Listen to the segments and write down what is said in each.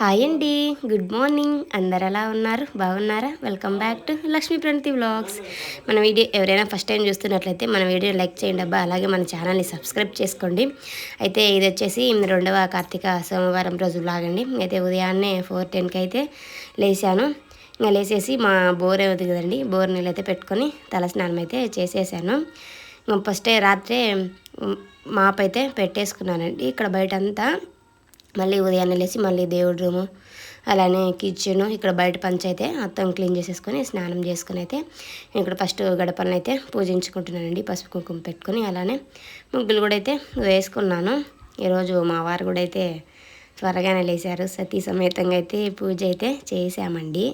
Hi అండి. Good morning అందరు ఎలా ఉన్నారు? బాగున్నారా? Welcome back to Lakshmi Pranathi vlogs మన వీడియో ఎవరైనా ఫస్ట్ టైం చూస్తున్నట్లయితే మన వీడియో లైక్ చేయండి అబ్బా. అలాగే మన ఛానల్ని సబ్స్క్రైబ్ చేసుకోండి. అయితే ఇది వచ్చేసి రెండవ కార్తీక సోమవారం రోజు వ్లాగ్ అండి. అయితే ఉదయాన్నే ఫోర్ టెన్కి అయితే లేచాను. ఇంకా లేచేసి మా బోర్ అవుతుంది కదండి? బోర్ నీళ్ళు అయితే పెట్టుకొని తలస్నానం అయితే చేసేసాను. ఫస్ట్ ఫస్టే రాత్రే మాప్ అయితే పెట్టేసుకున్నానండి. ఇక్కడ బయట అంతా మళ్ళీ ఉదయాన్నే లేచి మళ్ళీ దేవుడి రూము అలానే కిచెన్ ఇక్కడ బయట పంచైతే మొత్తం క్లీన్ చేసేసుకొని స్నానం చేసుకుని అయితే ఇక్కడ ఫస్ట్ గడపలను అయితే పూజించుకుంటున్నానండి. పసుపు కుంకుమ పెట్టుకొని అలానే ముగ్గులు కూడా అయితే వేసుకున్నాను. ఈరోజు మా వారు కూడా అయితే త్వరగానే లేచారు. సతీ సమేతంగా అయితే పూజ అయితే చేసామండి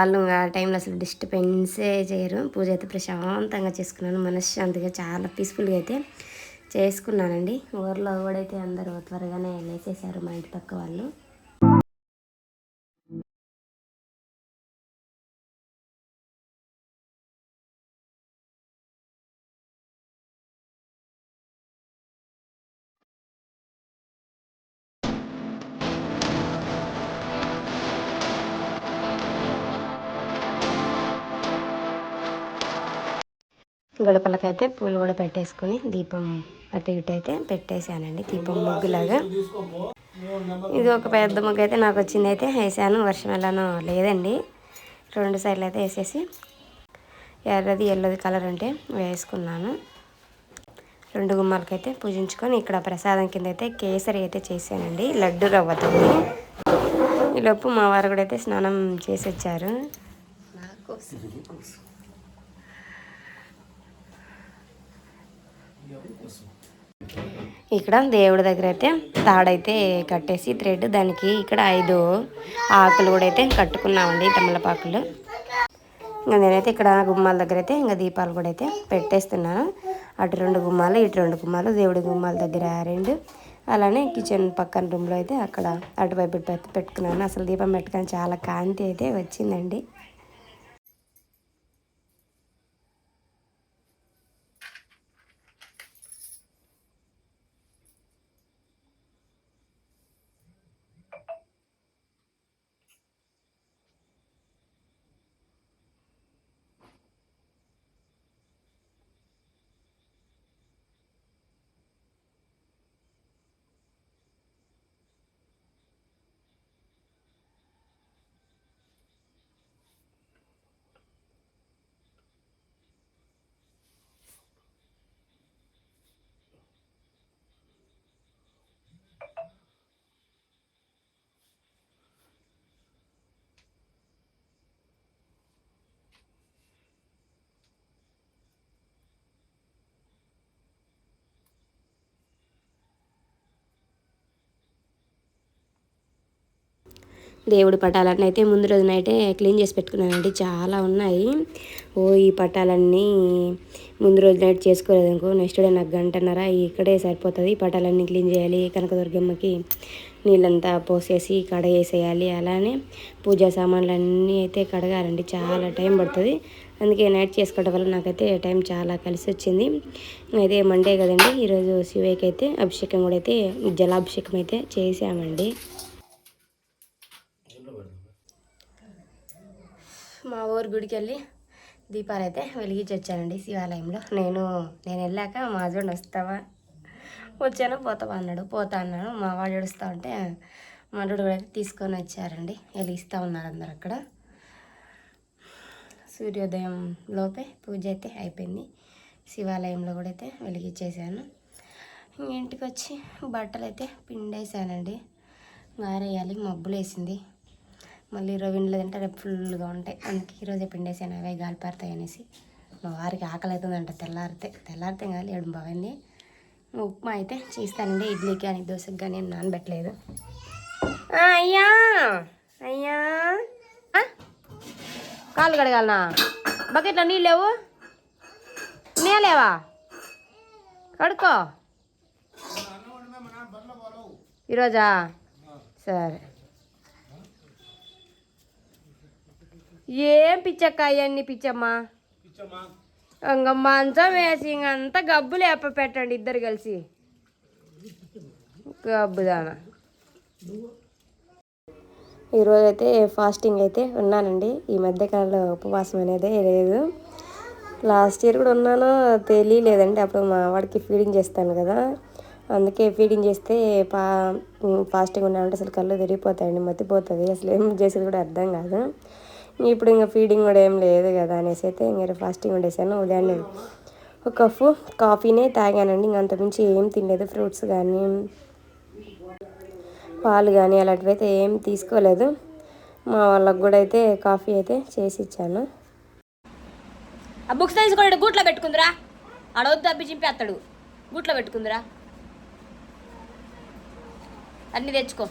వాళ్ళు ఆ టైంలో అసలు డిస్టర్బెన్సే చేయరు. పూజ అయితే ప్రశాంతంగా చేసుకున్నాను. మనశ్శాంతిగా చాలా పీస్ఫుల్గా అయితే చేసుకున్నానండి. ఊర్లో కూడా అయితే అందరూ త్వరగానే లేచేశారు మా ఇంటి పక్క వాళ్ళు. గడపలకైతే పూలు కూడా పెట్టేసుకొని దీపం అటు ఇటు అయితే పెట్టేశానండి. దీపం ముగ్గులాగా. ఇది ఒక పెద్ద ముగ్గు అయితే నాకు వచ్చింది అయితే వేసాను. వర్షం ఎలానో లేదండి. రెండు సైడ్లు అయితే వేసేసి ఎర్రది ఎల్లది కలర్ అంటే వేసుకున్నాను. రెండు గుమ్మాలకైతే పూజించుకొని ఇక్కడ ప్రసాదం కింద అయితే కేసరి అయితే చేశానండి. లడ్డు రవ్వతో ఈలోపు మా వారు కూడా అయితే స్నానం చేసి వచ్చారు ఇక్కడ దేవుడి దగ్గర అయితే తాడైతే కట్టేసి థ్రెడ్ దానికి ఇక్కడ ఐదు ఆకులు కూడా అయితే కట్టుకున్నామండి తమలపాకులు. ఇంకా నేనైతే ఇక్కడ గుమ్మాల దగ్గర అయితే ఇంకా దీపాలు కూడా అయితే పెట్టేస్తున్నాను. అటు రెండు గుమ్మాలు ఇటు రెండు గుమ్మాలు దేవుడి గుమ్మాల దగ్గర రెండు. అలానే కిచెన్ పక్కన రూమ్లో అయితే అక్కడ అటువైపు పెట్టుకున్నాను. అసలు దీపం పెట్టుకొని చాలా కాంతి అయితే వచ్చిందండి. దేవుడి పటాలన్నీ అయితే ముందు రోజునైతే క్లీన్ చేసి పెట్టుకున్నానండి. చాలా ఉన్నాయి. ఓ ఈ పటాలన్నీ ముందు రోజు నైట్ చేసుకోలేదు అనుకో నెక్స్ట్ డే నాకు గంటన్నర ఇక్కడే సరిపోతుంది. పటాలన్నీ క్లీన్ చేయాలి కనకదుర్గమ్మకి నీళ్ళంతా పోసేసి కడగేసేయాలి. అలానే పూజా సామాన్లు అన్నీ అయితే కడగాలండి. చాలా టైం పడుతుంది. అందుకే నైట్ చేసుకోవడం వల్ల నాకైతే టైం చాలా కలిసి వచ్చింది. అయితే మండే కదండి ఈరోజు శివయ్యకి అయితే అభిషేకం కూడా అయితే జలాభిషేకం అయితే చేసామండి. మా ఊరు గుడికి వెళ్ళి దీపాలు అయితే వెలిగించి వచ్చానండి శివాలయంలో. నేను నేను వెళ్ళాక మా హస్బెండ్ వస్తావా? వచ్చాను పోతావా అన్నాడు. పోతా అన్నాడు మా వాడు ఏడుస్తూ ఉంటే మా కూడా అయితే తీసుకొని వచ్చారండి. వెలిగిస్తూ ఉన్నారు అందరు అక్కడ. సూర్యోదయం లోపే పూజ అయితే అయిపోయింది. శివాలయంలో కూడా అయితే వెలిగించేసాను ఇంటికి వచ్చి బట్టలు అయితే పిండేసానండి గారేయాలి మబ్బులు వేసింది మళ్ళీ రవిండ్లు తింటే రేపు ఫుల్గా ఉంటాయి. అందుకే ఈరోజే పిండేసాను అవే గాలిపారుతాయి అనేసి. మా వారికి ఆకలి అవుతుందంట తెల్లారితే తెల్లారితే కాదు ఏడు బాగుంది ఉప్మా అయితే చేస్తానండి ఇడ్లీకి కానీ దోశకి కానీ నేను నానబెట్టలేదు. అయ్యా! అయ్యా! కాలు కడగాలనా? బకెట్లో నీళ్ళు లేవు? నీళ్ళేవా కడుకో ఈరోజా? సరే. ఏం పిచ్చక్క అవన్నీ పిచ్చమ్మా. ఇంకా మంచం వేసి ఇంకంతా గబ్బు లేప పెట్టండి ఇద్దరు కలిసి. గబ్బుదానా. ఈరోజు అయితే ఫాస్టింగ్ అయితే ఉన్నానండి. ఈ మధ్యకాలంలో ఉపవాసం అనేది లేదు. లాస్ట్ ఇయర్ కూడా ఉన్నానో తెలియలేదండి. అప్పుడు మా వాడికి ఫీడింగ్ చేస్తాను కదా. అందుకే ఫీడింగ్ చేస్తే పా ఫాస్టింగ్ ఉన్నామంటే అసలు కళ్ళు తిరిగిపోతాయండి మతిపోతుంది అసలు ఏం చేసేది కూడా అర్థం కాదు. ఇప్పుడు ఇంకా ఫీడింగ్ కూడా ఏం లేదు కదా అనేసి అయితే ఇంకా ఫాస్టింగ్ ఉండేసాను ఉదయాన్నే ఒక కప్పు కాఫీనే తాగానండి. ఇంక అంతకుమించి ఏం తినలేదు. ఫ్రూట్స్ కానీ పాలు కానీ అలాంటివి అయితే ఏం తీసుకోలేదు. మా వాళ్ళకు కూడా అయితే కాఫీ అయితే చేసి ఇచ్చాను. ఆ బుక్స్ తీసుకోండి గూట్లో పెట్టుకుందిరా. అడవద్దు అబ్బి చింపేస్తాడు. గూట్లో పెట్టుకుందిరా. అన్నీ తెచ్చుకో.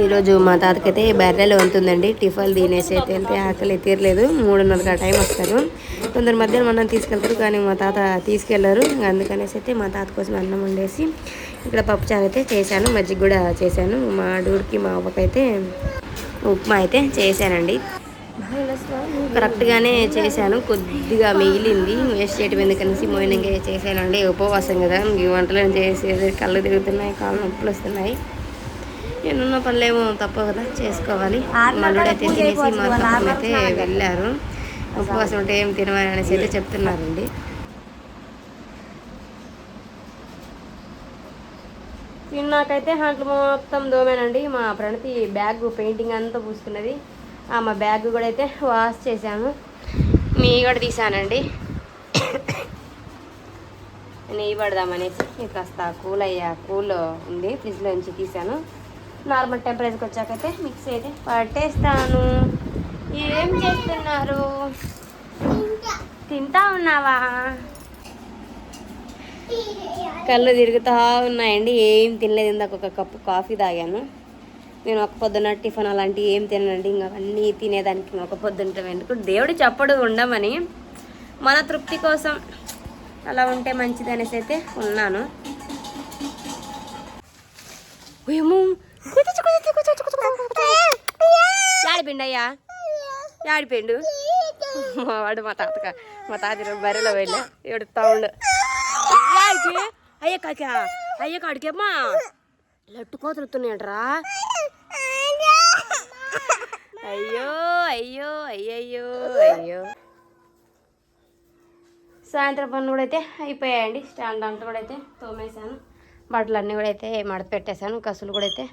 ఈరోజు మా తాతకైతే బర్రెలు వెళ్తుందండి టిఫాల్ తినేసి అయితే వెళ్తే ఆకలి తీరలేదు. మూడున్నరకు ఆ టైం వస్తారు. కొందరు మధ్యాహ్నం అన్నం తీసుకెళ్తారు కానీ మా తాత తీసుకెళ్ళరు. అందుకనేసి అయితే మా తాత కోసం అన్నం వండేసి ఇక్కడ పప్పుచారు అయితే చేశాను మజ్జిగ కూడా చేశాను. మా డూడికి మా అవ్వకైతే ఉప్మా అయితే చేశానండి. కరెక్ట్గానే చేశాను కొద్దిగా మిగిలింది. వేస్ట్ చేయటం ఎందుకనేసి మార్నింగ్ చేశానండి. ఉపవాసం కదా ఈ వంటలు చేసేది కళ్ళు తిరుగుతున్నాయి కాళ్ళు నొప్పులు వస్తున్నాయి. నేనున్న పనులేమో తప్ప కదా చేసుకోవాలి. మల్లుడైతే తినేసి మా అయితే వెళ్ళారు. ఉపవాసం ఉంటే ఏం తినమని అనేసి అయితే చెప్తున్నారండి. నాకైతే హంట్లు మొత్తం దోమేనండి. మా ప్రణతి బ్యాగ్ పెయింటింగ్ అంతా పూసుకున్నది. ఆ మా బ్యాగ్ కూడా అయితే వాష్ చేశాను. మీ కూడా తీసానండి నెయ్యి పడదామనేసి కాస్త కూల్ అయ్యా కూల్ ఉంది ఫ్రిడ్జ్లో నుంచి తీసాను నార్మల్ టెంపరేచర్కి వచ్చాకైతే మిక్స్ అయితే పట్టేస్తాను. ఏం చేస్తున్నారు? తింటా ఉన్నావా? కళ్ళు తిరుగుతూ ఉన్నాయండి. ఏం తినలేదు. ఇందాక ఒక కప్పు కాఫీ తాగాను. నేను ఒక పొద్దున టిఫిన్ అలాంటివి ఏం తినండి ఇంకా అవన్నీ తినేదానికి ఒక పొద్దుంటాం ఎందుకు? దేవుడు చెప్పడు ఉండమని మన తృప్తి కోసం అలా ఉంటే మంచిది అనేసి అయితే ఉన్నాను. ఏమో యాడిపిండు ఆడిపోయిండు మా వాడు మా తాతక మా తాత బరిలో వెళ్ళా ఎడుతా ఉండు అయ్య కాక అయ్య కాడికేమ్మా? లట్టు కోతులుతున్నాయంటరా అయ్యో అయ్యో అయ్యయ్యో అయ్యో సాయంత్రం పనులు కూడా అయితే అయిపోయాయండి. స్టాండ్ అంతా కూడా అయితే తోమేశాను. బట్టలు అన్నీ కూడా అయితే మడత పెట్టేశాను. కసులు కూడా అయితే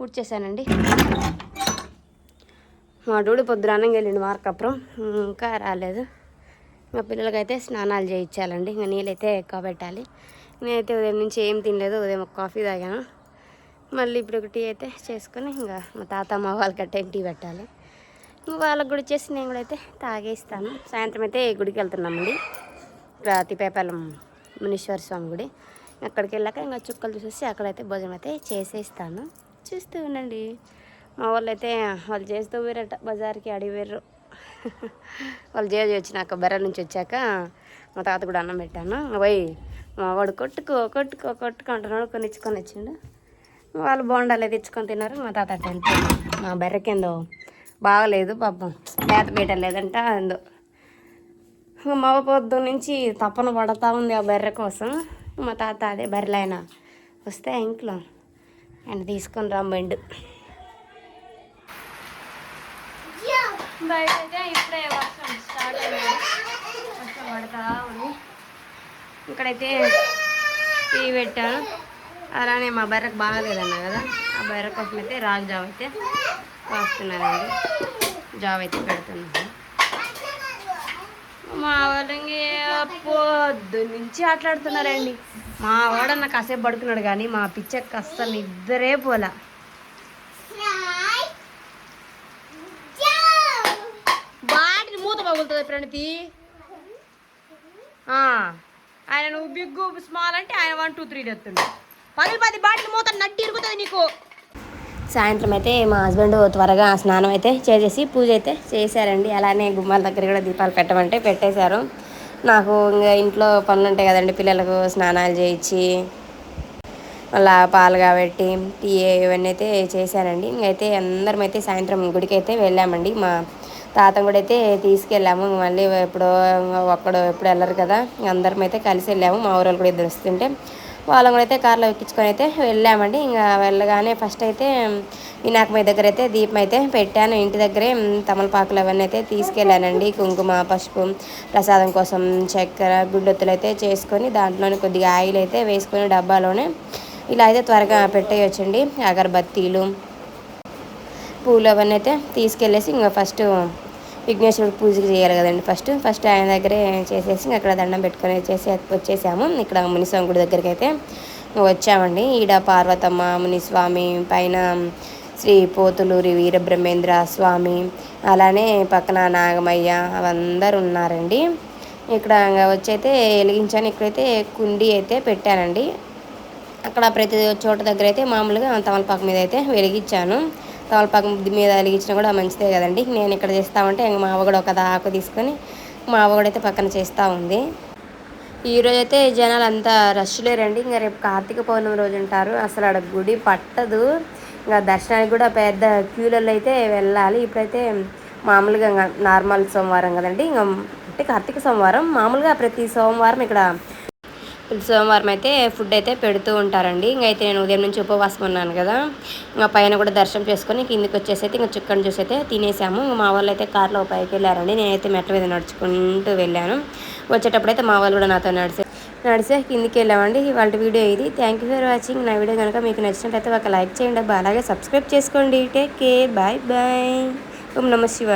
ఉడ్చేసానండి మా డూడి పొద్దురానంగా వెళ్ళిండు మార్కపురం. ఇంకా రాలేదు. మా పిల్లలకైతే స్నానాలు చేయించాలండి. ఇంకా నీళ్ళైతే ఎక్కువ పెట్టాలి నేనైతే ఉదయం నుంచి ఏం తినలేదు. ఉదయం ఒక కాఫీ తాగాను. మళ్ళీ ఇప్పుడు ఒక టీ అయితే చేసుకొని ఇంకా మా తాత మా వాళ్ళకి టీ పెట్టాలి. ఇంకా వాళ్ళకి కూడా చేసి నేను కూడా అయితే తాగేస్తాను. సాయంత్రం అయితే గుడికి వెళ్తున్నామండి. రాతిపేపాలెం మునీశ్వర స్వామి గుడి. అక్కడికి వెళ్ళాక ఇంకా చుక్కలు చూసేసి అక్కడైతే భోజనం అయితే చేసేస్తాను. చూస్తూ ఉండండి. మా వాళ్ళు అయితే వాళ్ళు చేస్తూ పోయారట బజార్కి అడిగిపోయారు వాళ్ళు చేసి వచ్చినాక బెర్ర నుంచి వచ్చాక మా తాత కూడా అన్నం పెట్టాను. పోయి మా వాడు కొట్టుకో కొట్టుకో కొట్టుకో అంటున్నాడు. కొనిచ్చుకొని వచ్చిండు. వాళ్ళు బోండాలే తెచ్చుకొని తిన్నారు. మా తాత అట్లా మా మా బెర్రకేందో బాగలేదు పాపం. మేత పీయటం లేదంట అందో మా పొద్దు నుంచి తప్పన పడతా ఉంది ఆ బర్రె కోసం. మా తాత అదే బర్రెలైనా వస్తే ఇంట్లో ఆయన తీసుకొని రమ్మండు బయట అయితే ఇప్పుడే వర్షం స్టార్ట్ అయింది. వర్షం పడతా ఉంది. ఇక్కడైతే టీ పెట్టాను. అలానే మా బర్రకు బాగాలేదన్నా కదా. ఆ బర్ర కోసం అయితే రాజు జాబ్ అయితే కాస్తున్నానండి జాబ్ అయితే పెడుతున్నాను. మా వాళ్ళకి పొద్దు నుంచి ఆటలాడుతున్నారండి. మా వాడన్న కాసేపు పడుకున్నాడు కానీ మా పిచ్చక్క అస్సలు ఇద్దరే పోలా బాటిని మూత పగులుతుంది ప్రణతి. ఆయన నువ్వు బిగ్గు స్మాల్ అంటే ఆయన వన్ టూ త్రీ ఎత్తుండు పది పది బాటిల్ మూత నట్టి ఇరుగుతుంది నీకు. సాయంత్రం అయితే మా హస్బెండ్ త్వరగా స్నానం అయితే చేసేసి పూజ అయితే చేశారండి. అలానే గుమ్మాల దగ్గర కూడా దీపాలు పెట్టమంటే పెట్టేశారు. నాకు ఇంకా ఇంట్లో పనులు ఉంటాయి కదండి పిల్లలకు స్నానాలు చేయించి మళ్ళా పాలు కాబట్టి టీ ఇవన్నీ అయితే చేశానండి. ఇంకైతే అందరం అయితే సాయంత్రం గుడికి అయితే వెళ్ళామండి మా తాతను కూడా అయితే తీసుకెళ్ళాము. మళ్ళీ ఎప్పుడో ఒక్కడు ఎప్పుడు వెళ్ళరు కదా అందరం అయితే కలిసి వెళ్ళాము. మా ఊరు కూడా ఇద్దరు వస్తుంటే వాళ్ళని కూడా అయితే కార్లో ఎక్కించుకొని అయితే వెళ్ళామండి. ఇంకా వెళ్ళగానే ఫస్ట్ అయితే వినాయకమయ్య దగ్గర అయితే దీపం అయితే పెట్టాను. ఇంటి దగ్గరే తమలపాకులు అవన్నీ అయితే తీసుకెళ్ళానండి. కుంకుమ పసుపు ప్రసాదం కోసం చక్కెర గుడ్డొత్తులు అయితే చేసుకొని దాంట్లోనే కొద్దిగా ఆయిల్ అయితే వేసుకొని డబ్బాలోనే ఇలా అయితే త్వరగా పెట్టేయొచ్చండి. అగరబత్తీలు పూలు అవన్నీ అయితే తీసుకెళ్ళేసి ఇంకా ఫస్ట్ విఘ్నేశ్వరుడు పూజ చేయాలి కదండి ఫస్ట్. ఫస్ట్ ఆయన దగ్గరే చేసేసి ఇంకా అక్కడ దండం పెట్టుకొని చేసి వచ్చేసాము. ఇక్కడ మునిస్వామి గుడి దగ్గరికి అయితే వచ్చామండి. ఈడ పార్వతమ్మ మునిస్వామి పైన శ్రీ పోతులూరి వీరబ్రహ్మేంద్ర స్వామి అలానే పక్కన నాగమయ్య అవందరూ ఉన్నారండి. ఇక్కడ వచ్చైతే వెలిగించాను ఇక్కడైతే కుండి అయితే పెట్టానండి. అక్కడ ప్రతి చోట దగ్గర అయితే మామూలుగా తమలపాకు మీద అయితే వెలిగించాను. తమలపాకు మీద వెలిగించినా కూడా మంచిదే కదండి. నేను ఇక్కడ చేస్తామంటే ఇంక మా అవ్వ కూడా ఒక ఆకు తీసుకొని మా అవ్వ కూడా అయితే పక్కన చేస్తూ ఉంది. ఈరోజు అయితే జనాలు అంతా రష్ లేరండి ఇంకా రేపు కార్తీక పౌర్ణమి రోజు ఉంటారు. అసలు ఆడ గుడి పట్టదు. ఇంకా దర్శనానికి కూడా పెద్ద క్యూలలో అయితే వెళ్ళాలి. ఇప్పుడైతే మామూలుగా ఇంకా నార్మల్ సోమవారం కదండి. ఇంకా అంటే కార్తీక సోమవారం. మామూలుగా ప్రతి సోమవారం ఇక్కడ సోమవారం అయితే ఫుడ్ అయితే పెడుతూ ఉంటారండి. ఇంకైతే నేను ఉదయం నుంచి ఉపవాసం ఉన్నాను కదా. ఇంకా పైన కూడా దర్శనం చేసుకొని కిందికి వచ్చేసి అయితే ఇంకా చుక్కని చూసి అయితే తినేసాము. మా వాళ్ళు అయితే కార్లో పైకి వెళ్ళారండి. నేనైతే మెట్ల మీద నడుచుకుంటూ వెళ్ళాను. వచ్చేటప్పుడు అయితే మా వాళ్ళు కూడా నాతో నడిచే నడిచే కిందికి వెళ్ళామండి. వాళ్ళ వీడియో ఇది. థ్యాంక్ యూ ఫర్ వాచింగ్ నా వీడియో కనుక మీకు నచ్చినట్లయితే ఒక లైక్ చేయండి. అబ్బా అలాగే సబ్స్క్రైబ్ చేసుకోండి. టేక్ కేర్ బాయ్ బాయ్ ఓం నమ శివ